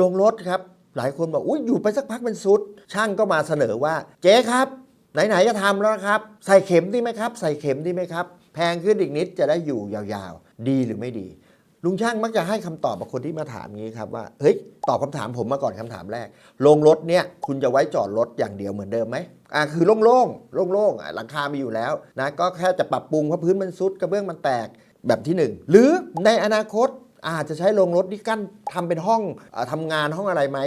ลงรถครับ หลายคนบอกอุ้ยอยู่ไปสักพักมันสุด ช่างก็มาเสนอว่า เจ๊ครับ ไหนๆจะทำแล้วนะครับ ใส่เข็มดีไหมครับ ใส่เข็มดีไหมครับ แพงขึ้นอีกนิดจะได้อยู่ยาวๆ ดีหรือไม่ดี ลุงช่างมักจะให้คำตอบกับคนที่มาถามงี้ครับว่าเฮ้ยตอบคำถามผมมาก่อนคำถามแรกลงรถเนี่ยคุณจะไว้จอดรถอย่างเดียวเหมือนเดิมไหมอ่าคือโล่งๆโล่งๆหลังคามีอยู่แล้วนะก็แค่จะปรับปรุงเพราะพื้นมันซุดกระเบื้องมันแตกแบบที่หนึ่งหรือในอนาคต อาจจะใช้โรงรถที่กั้นทำเป็นห้องอาทำงานห้องอะไรไหม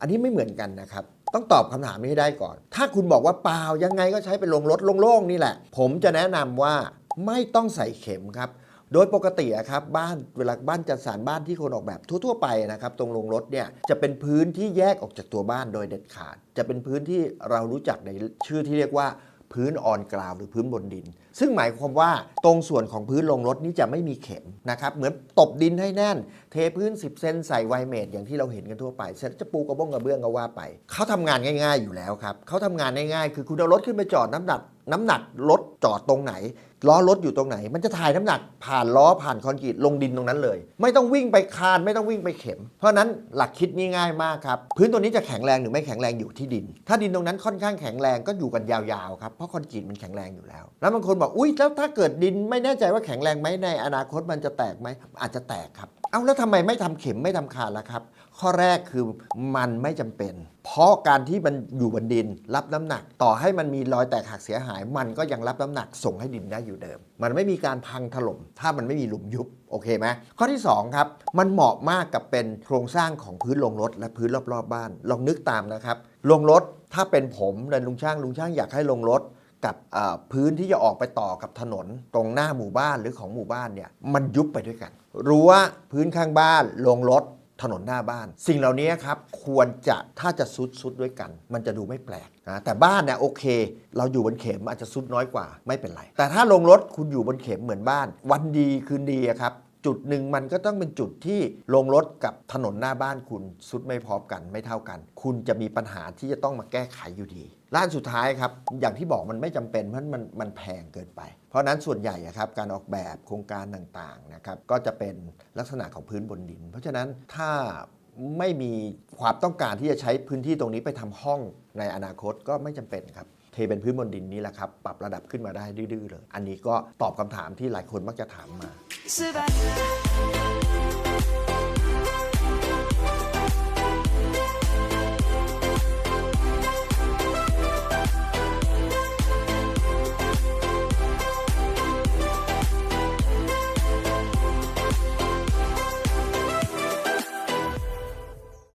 อันนี้ไม่เหมือนกันนะครับ ต้องตอบคำถามนี้ให้ได้ก่อน ถ้าคุณบอกว่าเปล่ายังไงก็ใช้เป็นโรงรถโล่งๆนี่แหละ ผมจะแนะนำว่าไม่ต้องใส่เข็มครับโดยปกติครับบ้านเวลาบ้านจัดสรรบ้านที่คนออกแบบทั่วๆไปนะครับตรงโรงรถเนี่ยจะเป็นพื้นที่แยกออกจากตัวบ้านโดยเด็ดขาด จะเป็นพื้นที่เรารู้จักในชื่อที่เรียกว่า พื้นออนกราวหรือพื้นบนดิน ซึ่งหมายความว่าตรงส่วนของพื้นลงรถนี้จะไม่มีเข็มนะครับเหมือนตบดินให้แน่น เทพื้น 10 เซนใส่ไวเมดอย่างที่เราเห็นกันทั่วไปเสร็จจะปูกระบ้งกระเบื้องก็ว่าไป เขาทำงานง่าย ๆอยู่แล้วครับเขาทำงานง่ายๆคือคุณเอารถขึ้นไปจอดน้ำหนักน้ำหนักรถจอดตรงไหนล้อรถอยู่ตรงไหน มันจะถ่ายน้ำหนักผ่านล้อผ่านคอนกรีตลงดินตรงนั้นเลย ไม่ต้องวิ่งไปคานไม่ต้องวิ่งไปเข็ม เพราะฉะนั้นหลักคิดนี้ง่ายมากครับ พื้นตัวนี้จะแข็งแรงหรือไม่แข็งแรงอยู่ที่ดิน ถ้าดินตรงนั้นค่อนข้างแข็งแรงก็อยู่กันยาวๆครับเพราะคอนกรีตมันแข็งแรงอยู่แล้ว แล้วบางคนบอกอุ้ยแล้วถ้าเกิดดินไม่แน่ใจว่าแข็งแรงไหมในอนาคตมันจะแตกไหมอาจจะแตกครับ เอาแล้วทำไมไม่ทำเข็มไม่ทำคานล่ะครับ ข้อแรกคือมันไม่จำเป็น เพราะการที่มันอยู่บนดินรับน้ำหนัก ต่อให้มันมีรอยแตกหักเสียหาย มันก็ยังรับน้ำหนักส่งให้ดินได้อยู่เดิม มันไม่มีการพังถล่ม ถ้ามันไม่มีหลุมยุบโอเคไหมข้อที่2ครับมันเหมาะมากกับเป็นโครงสร้างของพื้นลงรถและพื้นรอบๆบบ้าน ลองนึกตามนะครับลงรถถ้าเป็นผมเดินลุงช่างลุงช่างอยากให้ลงรถ กับพื้นที่จะออกไปต่อกับถนนตรงหน้าหมู่บ้านหรือของหมู่บ้านเนี่ยมันยุบไปด้วยกันรั้วพื้นข้างบ้านลงรถถนนหน้าบ้าน สิ่งเหล่านี้ครับควรจะถ้าจะซุดซุดด้วยกัน มันจะดูไม่แปลกนะแต่บ้านเนี่ยโอเค เราอยู่บนเข็มอาจจะซุดน้อยกว่าไม่เป็นไร แต่ถ้าลงรถคุณอยู่บนเข็มเหมือนบ้าน วันดีคืนดีครับ จุดหนึ่งมันก็ต้องเป็นจุดที่ลงรถกับถนนหน้าบ้านคุณซุดไม่พร้อมกันไม่เท่ากัน คุณจะมีปัญหาที่จะต้องมาแก้ไขอยู่ดีล้านสุดท้ายครับอย่างที่บอกมันไม่จำเป็นเพราะมันมันแพงเกินไป เพราะนั้นส่วนใหญ่ครับการออกแบบโครงการต่างๆนะครับก็จะเป็นลักษณะของพื้นบนดิน เพราะฉะนั้นถ้าไม่มีความต้องการที่จะใช้พื้นที่ตรงนี้ไปทำห้องในอนาคตก็ไม่จำเป็นครับ เทเป็นพื้นบนดินนี้แหละครับปรับระดับขึ้นมาได้ดื้อๆเลย อันนี้ก็ตอบคำถามที่หลายคนมักจะถามมา